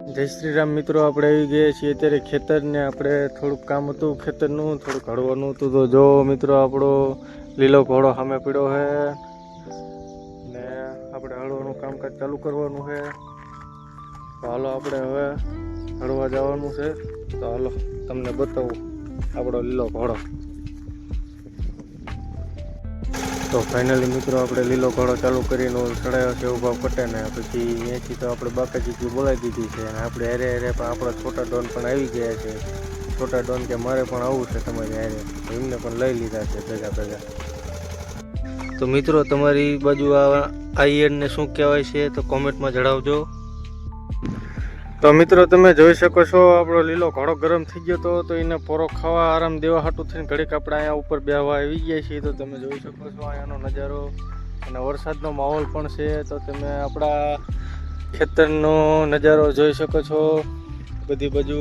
જય શ્રી રામ મિત્રો, આપણે આવી ગયા છીએ અત્યારે ખેતરને. આપણે થોડુંક કામ હતું ખેતરનું, થોડુંક હળવાનું હતું. તો જો મિત્રો, આપણો લીલો ઘોડો સામે પીડ્યો છે ને આપણે હળવાનું કામકાજ ચાલુ કરવાનું છે. તો હાલો આપણે હવે હળવા જવાનું છે. તો હાલો, તમને બતાવું આપણો લીલો ઘોડો. તો ફાઇનલી મિત્રો આપણે લીલો ઘોડો ચાલુ કરીને ચડાયો છે ઊભા પટેને. પછી અહીંયાથી તો આપણે બાકાજી બોલાવી દીધી છે અને આપણે હેરે હેરે પણ આપણા છોટા ડોન પણ આવી ગયા છે. છોટા ડોન કે મારે પણ આવવું છે તમારી હેરે. એમને પણ લઈ લીધા છે ભેગા ભેગા. તો મિત્રો તમારી બાજુ આ આઈએનને શું કહેવાય છે તો કોમેન્ટમાં જણાવજો. તો મિત્રો, તમે જોઈ શકો છો, આપણો લીલો ઘોડો ગરમ થઈ ગયો તો તો એને પોરો ખાવા આરામ દેવા હાટું થઈને ઘડીક આપણે અહીંયા ઉપર બેહવા આવી ગયા છીએ. તો તમે જોઈ શકો છો અહીંયાનો નજારો અને વરસાદનો માહોલ પણ છે. તો તમે આપણા ખેતરનો નજારો જોઈ શકો છો, બધી બાજુ.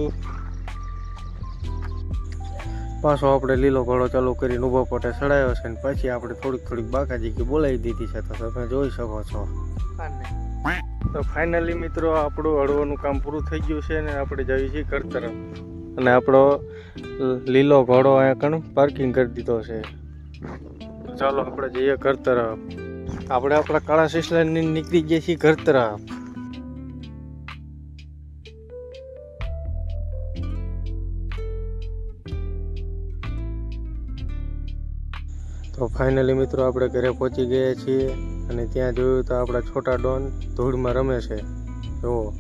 પાછો આપણે લીલો ઘોડો ચાલુ કરીને ઊભો પોટે ચડાયો છે અને પછી આપણે થોડીક થોડીક બાકાજી કે બોલાવી દીધી છે. તો તમે જોઈ શકો છો. તો ફાઇનલી મિત્રો, આપણું હળવાનું કામ પૂરું થઈ ગયું છે અને આપણે જઈએ છીએ ઘર તરફ. અને આપણો લીલો ઘોડો અહીંયા કણ પાર્કિંગ કરી દીધો છે. ચાલો આપણે જઈએ ઘર તરફ. આપણે આપણા કાળા સિસલાની નીકળી ગયા છીએ ઘર તરફ. તો ફાઇનલી મિત્રો આપણે ઘરે પહોંચી ગયા છીએ અને ત્યાં જોયું તો આપણા છોટા ડોન ધૂળમાં રમે છે. જુઓ.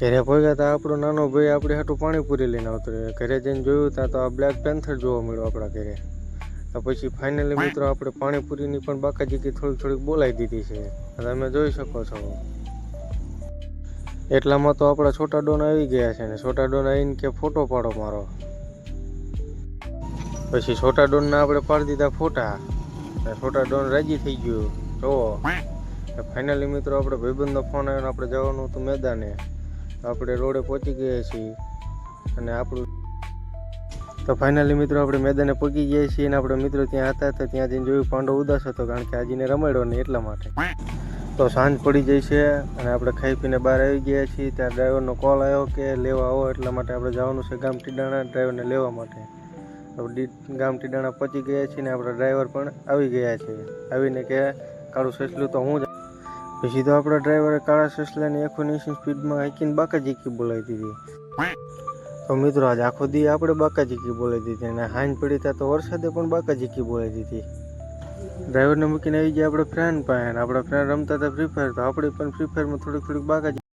ઘરે પહોંચ્યા હતા આપણો નાનો ભાઈ આપણે હાટું પાણીપુરી લઈને આવતો ઘરે જઈને જોયું ત્યાં તો આ બ્લેક પેન્થર જોવા મળ્યો આપણા ઘરે. તો પછી ફાઇનલી મિત્રો આપણે પાણીપુરીની પણ બાકાજીકી થોડીક થોડીક બોલાવી દીધી છે. તમે જોઈ શકો છો. એટલામાં તો આપણા છોટા ડોન આવી ગયા છે ને છોટા ડોન આવીને કે ફોટો પાડો મારો. પછી છોટા ડોનના આપણે પાડી દીધા ફોટા. છોટા ડોન રાજી થઈ ગયો. જોવો ફાઇનલી મિત્રો આપણે ભાઈબંધનો ફોન આવ્યો આપણે જવાનું હતું મેદાને. આપણે રોડે પહોંચી ગયા છીએ. અને આપણું તો ફાઇનલી મિત્રો આપણે મેદાને પહોંચી ગયા છીએ અને આપણે મિત્રો ત્યાં હતા તો ત્યાં જઈને જોયું પાંડો ઉદાસ હતો કારણ કે આજીને રમાડ્યો નહીં એટલા માટે. તો સાંજ પડી જાય છે અને આપણે ખાઈ પીને બહાર આવી ગયા છીએ. ત્યાં ડ્રાઈવરનો કોલ આવ્યો કે લેવા આવો એટલા માટે આપણે જવાનું છે ગામ ટીડાણા ડ્રાઈવરને લેવા માટે. ગામ ટીડાણા પહોંચી ગયા છીએ ને આપણા ડ્રાઈવર પણ આવી ગયા છે. આવીને કે કાળું સસલું તો હું જ પછી તો આપણા ડ્રાઈવરે કાળા સસલાની એકસો નેસી સ્પીડમાં હાઈકીને બાકાજીકી બોલાવી દીધી. તો મિત્રો, આજ આખો દી આપણે બાકાજીકી બોલાવી દીધી અને હાંજ પડી ત્યાં તો વરસાદે પણ બાકાજીકી બોલાવી દીધી. ડ્રાઈવરને મૂકીને આવી ગયા આપણે ફ્રેન્ડ પાસે આપણા ફ્રેન્ડ રમતા હતા ફ્રી ફાયર તો આપણે પણ ફ્રી ફાયરમાં થોડીક થોડીક બાકાજી